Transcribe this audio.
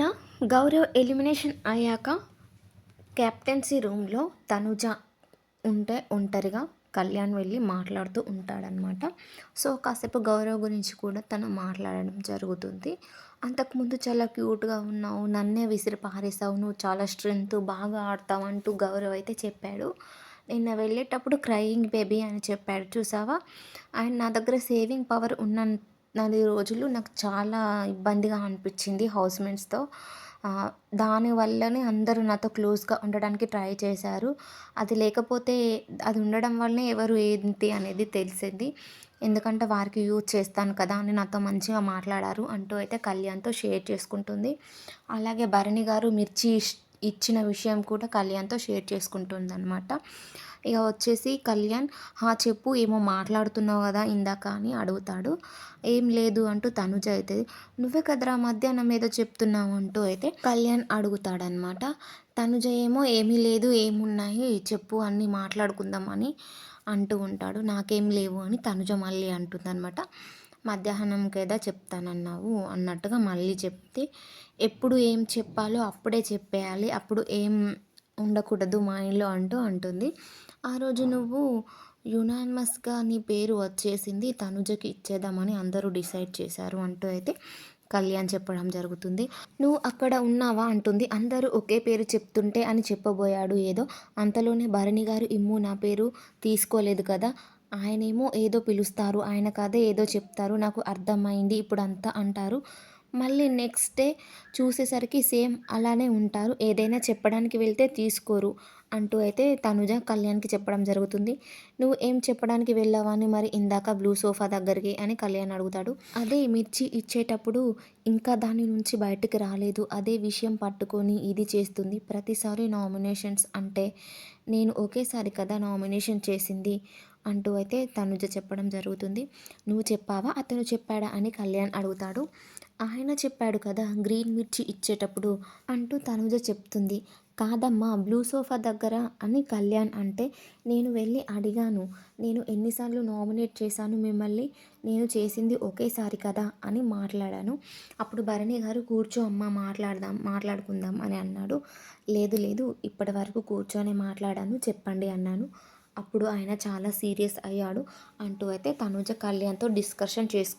నిన్న గౌరవ్ ఎలిమినేషన్ అయ్యాక కెప్టెన్సీ రూమ్లో తనుజ ఉంటే ఒంటరిగా కళ్యాణ్ వెళ్ళి మాట్లాడుతూ ఉంటాడనమాట సో కాసేపు గౌరవ్ గురించి కూడా తను మాట్లాడడం జరుగుతుంది. అంతకుముందు చాలా క్యూట్గా ఉన్నావు నన్నే విసిరి పారేసావు నువ్వు చాలా స్ట్రెంగ్త్ బాగా ఆడతావు అంటూ గౌరవ్ అయితే చెప్పాడు. నిన్న వెళ్ళేటప్పుడు క్రయింగ్ బేబీ అని చెప్పాడు చూసావా? అండ్ నా దగ్గర సేవింగ్ పవర్ ఉన్న నది రోజులు నాకు చాలా ఇబ్బందిగా అనిపించింది హౌస్మేట్స్తో. దానివల్లనే అందరూ నాతో క్లోజ్గా ఉండడానికి ట్రై చేశారు. అది లేకపోతే అది ఉండడం వల్లనే ఎవరు ఏంటి అనేది తెలిసింది. ఎందుకంటే వారికి యూజ్ చేస్తాను కదా అని నాతో మంచిగా మాట్లాడారు. అంటూ అయితే కళ్యాణ్తో షేర్ చేసుకుంటుంది. అలాగే భరణి గారు మిర్చి ఇచ్చిన విషయం కూడా కళ్యాణ్తో షేర్ చేసుకుంటుంది అనమాట ఇక వచ్చేసి కళ్యాణ్ హా చెప్పు ఏమో మాట్లాడుతున్నావు కదా ఇందాక అని అడుగుతాడు. ఏం లేదు అంటూ తనుజ అయితే నువ్వే కదరా మధ్యాహ్నం ఏదో చెప్తున్నావు అంటూ అయితే కళ్యాణ్ అడుగుతాడనమాట తనుజ ఏమో ఏమీ లేదు ఏమున్నాయి చెప్పు అన్నీ మాట్లాడుకుందాం అని అంటూ ఉంటాడు. నాకేం లేవు అని తనుజ మళ్ళీ అంటుందన్నమాట. మధ్యాహ్నంకేదా చెప్తానన్నావు అన్నట్టుగా మళ్ళీ చెప్తే ఎప్పుడు ఏం చెప్పాలో అప్పుడే చెప్పేయాలి అప్పుడు ఏం ఉండకూడదు మైండ్లో అంటూ అంటుంది. ఆ రోజు నువ్వు యునానిమస్గా నీ పేరు వచ్చేసింది తనుజకి ఇచ్చేద్దామని అందరూ డిసైడ్ చేశారు అంటూ అయితే కళ్యాణ్ చెప్పడం జరుగుతుంది. నువ్వు అక్కడ ఉన్నావా? అంటుంది. అందరూ ఒకే పేరు చెప్తుంటే అని చెప్పబోయాడు ఏదో. అంతలోనే భరణి గారు ఇమ్ము నా పేరు తీసుకోలేదు కదా ఆయనేమో ఏదో పిలుస్తారు ఆయనకు అదే ఏదో చెప్తారు నాకు అర్థమైంది ఇప్పుడు అంతా అంటారు. మళ్ళీ నెక్స్ట్ డే చూసేసరికి సేమ్ అలానే ఉంటారు. ఏదైనా చెప్పడానికి వెళ్తే తీసుకోరు అంటూ అయితే తనుజ కళ్యాణ్కి చెప్పడం జరుగుతుంది. నువ్వు ఏం చెప్పడానికి వెళ్ళావని మరి ఇందాక బ్లూ సోఫా దగ్గరికి? అని కళ్యాణ్ అడుగుతాడు. అదే మిర్చి ఇచ్చేటప్పుడు ఇంకా దాని నుంచి బయటకు రాలేదు. అదే విషయం పట్టుకొని ఇది చేస్తుంది. ప్రతిసారి నామినేషన్స్ అంటే నేను ఒకేసారి కదా నామినేషన్ చేసింది అంటూ అయితే తనుజ చెప్పడం జరుగుతుంది. నువ్వు చెప్పావా? అతను చెప్పాడా? అని కళ్యాణ్ అడుగుతాడు. ఆయన చెప్పాడు కదా గ్రీన్ మిర్చి ఇచ్చేటప్పుడు అంటూ తనుజ చెప్తుంది. కాదమ్మా బ్లూ సోఫా దగ్గర అని కళ్యాణ్ అంటే నేను వెళ్ళి అడిగాను. నేను ఎన్నిసార్లు నామినేట్ చేశాను మిమ్మల్ని నేను చేసింది ఒకేసారి కదా అని మాట్లాడాను. అప్పుడు భరణి గారు కూర్చో అమ్మ మాట్లాడదాం మాట్లాడుకుందాం అని అన్నాడు. లేదు లేదు ఇప్పటి వరకు కూర్చొని మాట్లాడాను చెప్పండి అన్నాను. అప్పుడు ఆయన చాలా సీరియస్ అయ్యాడు అంటూ అయితే తనుజ కళ్యాణ్తో డిస్కషన్ చేసుకు